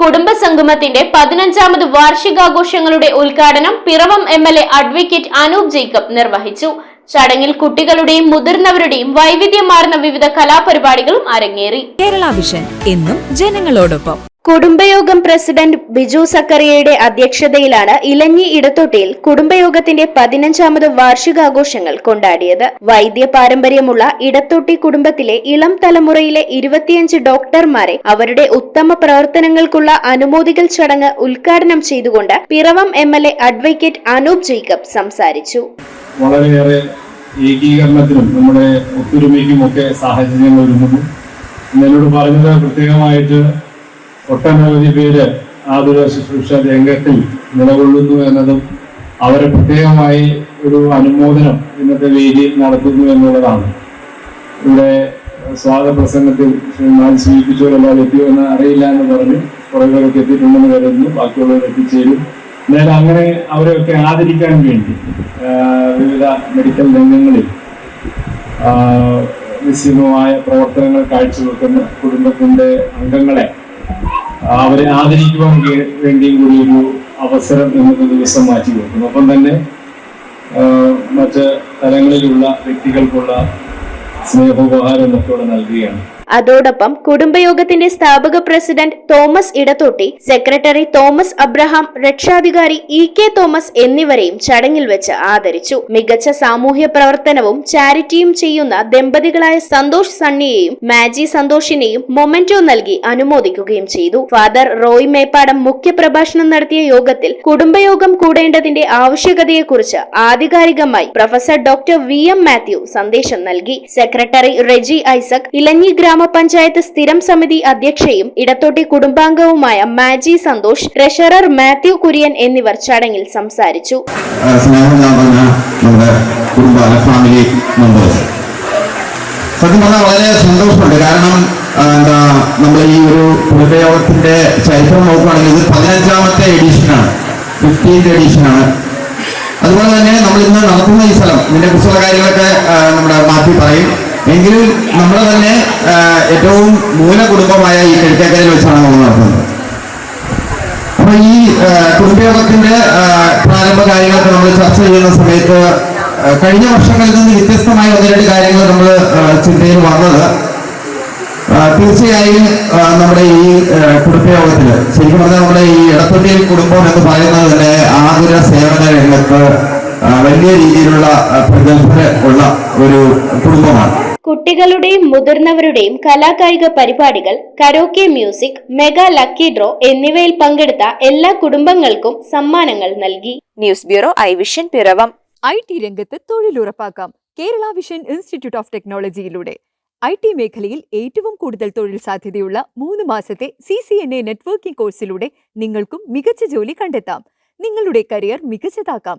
കുടുംബ സംഗമത്തിന്റെ പതിനഞ്ചാമത് വാർഷികാഘോഷങ്ങളുടെ ഉദ്ഘാടനം Piravom M L A advocate Anoop Jacob നിർവഹിച്ചു. ചടങ്ങിൽ കുട്ടികളുടെയും മുതിർന്നവരുടെയും വൈവിധ്യമാർന്ന വിവിധ കലാപരിപാടികളും അരങ്ങേറി. കേരള വിഷൻ എന്നും ജനങ്ങളോടൊപ്പം. കുടുംബയോഗം പ്രസിഡന്റ് ബിജു സക്കറിയയുടെ അധ്യക്ഷതയിലാണ് ഇലഞ്ഞി ഇടത്തൊട്ടിയിൽ കുടുംബയോഗത്തിന്റെ പതിനഞ്ചാമത് വാർഷികാഘോഷങ്ങൾ കൊണ്ടാടിയത്. വൈദ്യ പാരമ്പര്യമുള്ള ഇടത്തൊട്ടി കുടുംബത്തിലെ ഇളം തലമുറയിലെ ഇരുപത്തിയഞ്ച് ഡോക്ടർമാരെ അവരുടെ ഉത്തമ പ്രവർത്തനങ്ങൾക്കുള്ള അനുമോദികൾ ചടങ്ങ് ഉദ്ഘാടനം ചെയ്തുകൊണ്ട് Piravom M L A advocate Anoop Jacob സംസാരിച്ചു. വളരെയേറെ ഏകീകരണത്തിനും നമ്മുടെ ഒത്തൊരുമയ്ക്കും ഒക്കെ സാഹചര്യങ്ങൾ ഒരുങ്ങുന്നു. എന്നോട് പറഞ്ഞത് പ്രത്യേകമായിട്ട് ഒട്ടനവധി പേര് ആതുര ശുശ്രൂഷ രംഗത്തിൽ നിലകൊള്ളുന്നു എന്നതും അവരെ പ്രത്യേകമായി ഒരു അനുമോദനം ഇന്നത്തെ വേദിയിൽ നടത്തുന്നു എന്നുള്ളതാണ്. ഇവിടെ സ്വാഗത പ്രസംഗത്തിൽ ശ്രീമാൻ സൂചിപ്പിച്ചവരെല്ലാം എത്തിയോ എന്ന് അറിയില്ല എന്ന് പറഞ്ഞു. കുറേ പേരൊക്കെ എത്തിയിട്ടുണ്ടെന്ന് കരുതുന്നു. ബാക്കിയുള്ളവർ എത്തിച്ചേരും. എന്നാൽ അങ്ങനെ അവരെയൊക്കെ ആദരിക്കാൻ വേണ്ടി വിവിധ മെഡിക്കൽ രംഗങ്ങളിൽ നിസ്സീമമായ പ്രവർത്തനങ്ങൾ കാഴ്ചവെക്കുന്ന കുടുംബത്തിന്റെ അംഗങ്ങളെ അവരെ ആദരിക്കുവാൻ വേണ്ടിയും കൂടി ഒരു അവസരം എന്നൊരു ദിവസം മാറ്റി വെക്കുന്നു. ഒപ്പം തന്നെ മറ്റ് തലങ്ങളിലുള്ള വ്യക്തികൾക്കുള്ള സ്നേഹോപഹാരം ഒക്കെ ഇവിടെ നൽകുകയാണ്. അതോടൊപ്പം കുടുംബയോഗത്തിന്റെ സ്ഥാപക president Thomas Edathotty secretary Thomas Abraham രക്ഷാധികാരി ഇ കെ തോമസ് എന്നിവരെയും ചടങ്ങിൽ വെച്ച് ആദരിച്ചു. മികച്ച സാമൂഹ്യ പ്രവർത്തനവും ചാരിറ്റിയും ചെയ്യുന്ന ദമ്പതികളായ സന്തോഷ് സണ്ണിയെയും മാജി സന്തോഷിനെയും മൊമെന്റോ നൽകി അനുമോദിക്കുകയും ചെയ്തു. ഫാദർ റോയ് മേപ്പാടം മുഖ്യപ്രഭാഷണം നടത്തിയ യോഗത്തിൽ കുടുംബയോഗം കൂടേണ്ടതിന്റെ ആവശ്യകതയെക്കുറിച്ച് ആധികാരികമായി professor doctor V M Mathew സന്ദേശം നൽകി. സെക്രട്ടറി റെജി ഐസക് ഇലഞ്ഞി ഗ്രാമപഞ്ചായത്ത് സ്ഥിരം സമിതി അധ്യക്ഷയും ഇടത്തോട്ടി കുടുംബാംഗവുമായ മാജി സന്തോഷ് ട്രഷറർ മാത്യു കുര്യൻ എന്നിവർ ചടങ്ങിൽ സംസാരിച്ചു. സത്യം പറഞ്ഞാൽ വളരെ സന്തോഷമുണ്ട്. കാരണം നമ്മൾ ഈ ഒരു കുടുംബയോഗത്തിന്റെ ചരിത്രം നോക്കുകയാണെങ്കിൽ ഇത് പതിനഞ്ചാമത്തെ എഡിഷനാണ് ഫിഫ്റ്റീൻത് എഡിഷനാണ് അതുപോലെ തന്നെ നമ്മൾ ഇന്ന് നടത്തുന്ന ഈ സ്ഥലം ഇതിന്റെ കുറിച്ചുള്ള കാര്യങ്ങളൊക്കെ നമ്മുടെ മാറ്റി പറയും. എങ്കിലും നമ്മൾ തന്നെ ഏറ്റവും മൂല കുടുംബമായ ഈ കിഴക്കേക്കരയിൽ വെച്ചാണ് നമ്മൾ നടത്തുന്നത്. അപ്പൊ ഈ കുടുംബയോഗത്തിന്റെ പ്രാരംഭ കാര്യങ്ങളൊക്കെ നമ്മൾ ചർച്ച ചെയ്യുന്ന സമയത്ത് കഴിഞ്ഞ വർഷങ്ങളിൽ നിന്ന് വ്യത്യസ്തമായ ഒന്ന് രണ്ട് കാര്യങ്ങൾ നമ്മൾ ചിന്തയിൽ വന്നത്. തീർച്ചയായും നമ്മുടെ ഈ കുടുംബയോഗത്തിൽ ശരിക്കും പറഞ്ഞാൽ നമ്മുടെ ഈ ഇടത്തൊട്ടിയിൽ കുടുംബം എന്ന് പറയുന്നത് തന്നെ ആതുര സേവന രംഗത്ത് വലിയ രീതിയിലുള്ള പ്രഗത്ഭ ഉള്ള ഒരു കുടുംബമാണ്. കുട്ടികളുടെയും മുതിർന്നവരുടെയും കലാകായിക പരിപാടികൾ karaoke music mega lucky draw എന്നിവയിൽ പങ്കെടുത്ത എല്ലാ കുടുംബങ്ങൾക്കും സമ്മാനങ്ങൾ നൽകി. News bureau I vision Piravom. I T രംഗത്ത് തൊഴിലുറപ്പാക്കാം. കേരള വിഷൻ ഇൻസ്റ്റിറ്റ്യൂട്ട് ഓഫ് ടെക്നോളജിയിലൂടെ. ഐ ടി മേഖലയിൽ ഏറ്റവും കൂടുതൽ തൊഴിൽ സാധ്യതയുള്ള മൂന്ന് മാസത്തെ C C N A networking കോഴ്സിലൂടെ നിങ്ങൾക്കും മികച്ച ജോലി കണ്ടെത്താം. നിങ്ങളുടെ കരിയർ മികച്ചതാക്കാം.